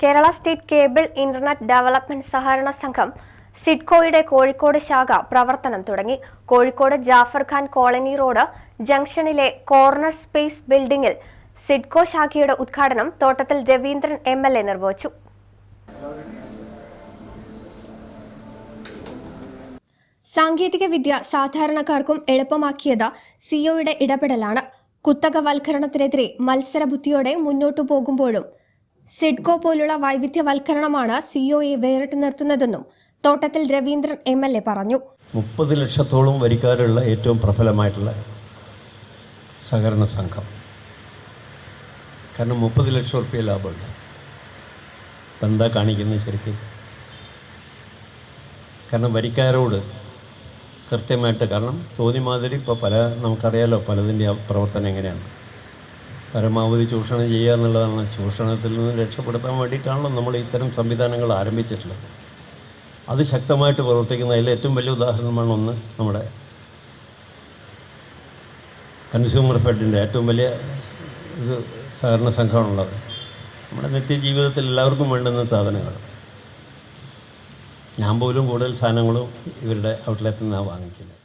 Kerala state cable internet development സഹകരണ സംഘം സിഡ്കോയുടെ കോഴിക്കോട് ശാഖ പ്രവർത്തനം തുടങ്ങി. കോഴിക്കോട് ജാഫർ ഖാൻ കോളനി റോഡ് ജംഗ്ഷനിലെ കോർണർ സ്പേസ് ബിൽഡിംഗിൽ സിഡ്കോ ശാഖയുടെ ഉദ്ഘാടനം Thottathil Raveendran M L A നിർവഹിച്ചു. സാങ്കേതിക വിദ്യ സാധാരണക്കാർക്കും എളുപ്പമാക്കിയത് സിഒയുടെ ഇടപെടലാണ്. കുത്തകവൽക്കരണത്തിനെതിരെ മത്സരബുദ്ധിയോടെ മുന്നോട്ടു പോകുമ്പോഴും സിഡ്കോ പോലുള്ള വൈവിധ്യവൽക്കരണമാണ് സിഒയെ വേറിട്ട് നിർത്തുന്നതെന്നും Thottathil Raveendran M L A പറഞ്ഞു. മുപ്പത് ലക്ഷത്തോളം വരിക്കാരുള്ള ഏറ്റവും പ്രബലമായിട്ടുള്ള സഹകരണ സംഘം. കാരണം മുപ്പത് ലക്ഷം റുപ്യ ലാഭമുണ്ട്. ഇപ്പം എന്താ കാണിക്കുന്നത് ശരിക്കും? കാരണം വരിക്കാരോട് കൃത്യമായിട്ട് കാരണം തോന്നി മാതിരി ഇപ്പോൾ പല നമുക്കറിയാലോ പലതിന്റെ പ്രവർത്തനം എങ്ങനെയാണ്. പരമാവധി ചൂഷണം ചെയ്യുക എന്നുള്ളതാണ്. ചൂഷണത്തിൽ നിന്ന് രക്ഷപ്പെടുത്താൻ വേണ്ടിയിട്ടാണല്ലോ നമ്മൾ ഇത്തരം സംവിധാനങ്ങൾ ആരംഭിച്ചിട്ടുള്ളത്. അത് ശക്തമായിട്ട് പ്രവർത്തിക്കുന്ന അതിൽ ഏറ്റവും വലിയ ഉദാഹരണമാണ് ഒന്ന് നമ്മുടെ കൺസ്യൂമർ ഫെഡിന്റെ ഏറ്റവും വലിയ ഒരു സഹകരണ സംഘമാണുള്ളത്. നമ്മുടെ നിത്യജീവിതത്തിൽ എല്ലാവർക്കും വേണ്ടുന്ന സാധനങ്ങൾ. ഞാൻ പോലും കൂടുതൽ സാധനങ്ങളും ഇവരുടെ ഔട്ട്ലെറ്റിൽ നിന്നാണ് വാങ്ങിക്കുന്നത്.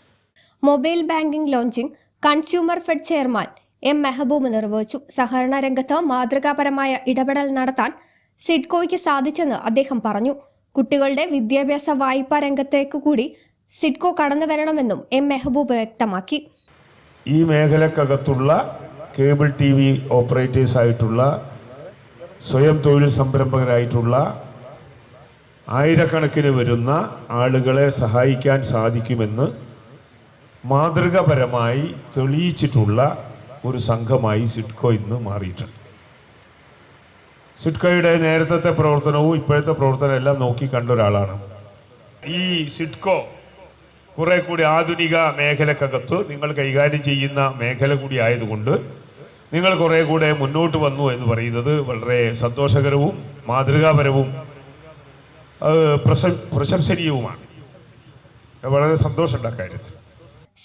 Mobile banking launching consumer fed chairman M Mehboob നിർവഹിച്ചു. സഹകരണ രംഗത്ത് മാതൃകാപരമായ ഇടപെടൽ നടത്താൻ സിഡ്കോയ്ക്ക് സാധിച്ചെന്ന് അദ്ദേഹം പറഞ്ഞു. കുട്ടികളുടെ വിദ്യാഭ്യാസ വായ്പാ രംഗത്തേക്ക് കൂടി സിഡ്കോ കടന്നു വരണമെന്നും എം മെഹബൂബ് വ്യക്തമാക്കി. ഈ മേഖലക്കകത്തുള്ള കേബിൾ ടി വി ഓപ്പറേറ്റേഴ്സ് ആയിട്ടുള്ള സ്വയം തൊഴിൽ സംരംഭകരായിട്ടുള്ള ആയിരക്കണക്കിന് വരുന്ന ആളുകളെ സഹായിക്കാൻ സാധിക്കുമെന്ന് മാതൃകപരമായി തെളിയിച്ചിട്ടുള്ള ഒരു സംഘമായി സിഡ്കോ ഇന്ന് മാറിയിട്ടുണ്ട്. സിഡ്കോയുടെ നേരത്തെ പ്രവർത്തനവും ഇപ്പോഴത്തെ പ്രവർത്തനവും എല്ലാം നോക്കി കണ്ട ഒരാളാണ്. ഈ സിഡ്കോ കുറെ കൂടി ആധുനിക മേഖലക്കകത്ത് നിങ്ങൾ കൈകാര്യം ചെയ്യുന്ന മേഖല കൂടി ആയതുകൊണ്ട് നിങ്ങൾ കുറെ കൂടെ മുന്നോട്ട് വന്നു എന്ന് പറയുന്നത് വളരെ സന്തോഷകരവും മാതൃകാപരവും പ്രശംസനീയവുമാണ്. വളരെ സന്തോഷമുണ്ട് അക്കാര്യത്തിൽ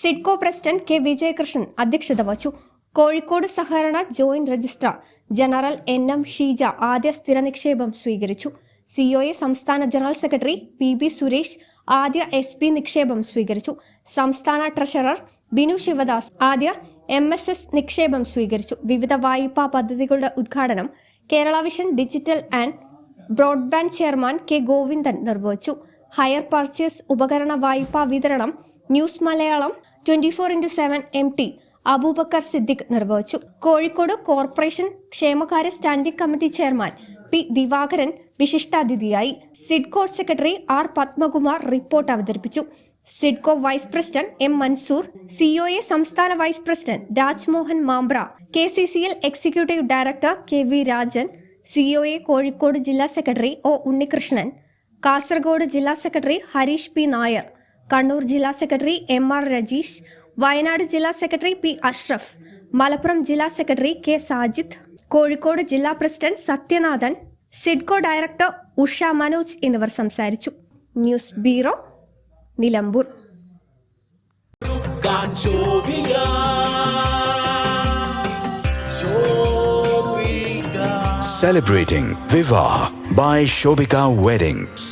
സിഡ്കോ പ്രസിഡന്റ് കെ വിജയകൃഷ്ണൻ അധ്യക്ഷത വഹിച്ചു. കോഴിക്കോട് സഹകരണ joint registrar general N M Sheeja ആദ്യ സ്ഥിര നിക്ഷേപം സ്വീകരിച്ചു. സിഒഎ സംസ്ഥാന general secretary P B Suresh ആദ്യ എസ് പി നിക്ഷേപം സ്വീകരിച്ചു. സംസ്ഥാന ട്രഷറർ ബിനു ശിവദാസ് ആദ്യ എം എസ് എസ് നിക്ഷേപം സ്വീകരിച്ചു. വിവിധ വായ്പാ പദ്ധതികളുടെ ഉദ്ഘാടനം Kerala vision digital and broadband chairman K Govindan നിർവഹിച്ചു. ഹയർ പർച്ചേസ് ഉപകരണ വായ്പാ വിതരണം news Malayalam twenty four into seven M T Aboobacker Siddique നിർവഹിച്ചു. കോഴിക്കോട് കോർപ്പറേഷൻ ക്ഷേമകാര്യ standing committee chairman P Divakaran വിശിഷ്ടാതിഥിയായി. SIDCO secretary R Padmakumar report അവതരിപ്പിച്ചു. SIDCO vice president M Mansoor COA സംസ്ഥാന vice president Rajmohan Mambra K C C L executive director K V Rajan COA Kozhikode ജില്ലാ secretary O Unnikrishnan Kasaragod ജില്ലാ secretary Harish P Nair Kannur ജില്ലാ secretary M R Rajeesh Wayanad ജില്ലാ secretary P Ashraf Malappuram ജില്ലാ secretary K Sajid Kozhikode ജില്ലാ president Sathyanathan SIDCO director Usha Manoj എന്നിവർ സംസാരിച്ചു. News bureau Nilambur. Celebrating Viva by Shobika Weddings.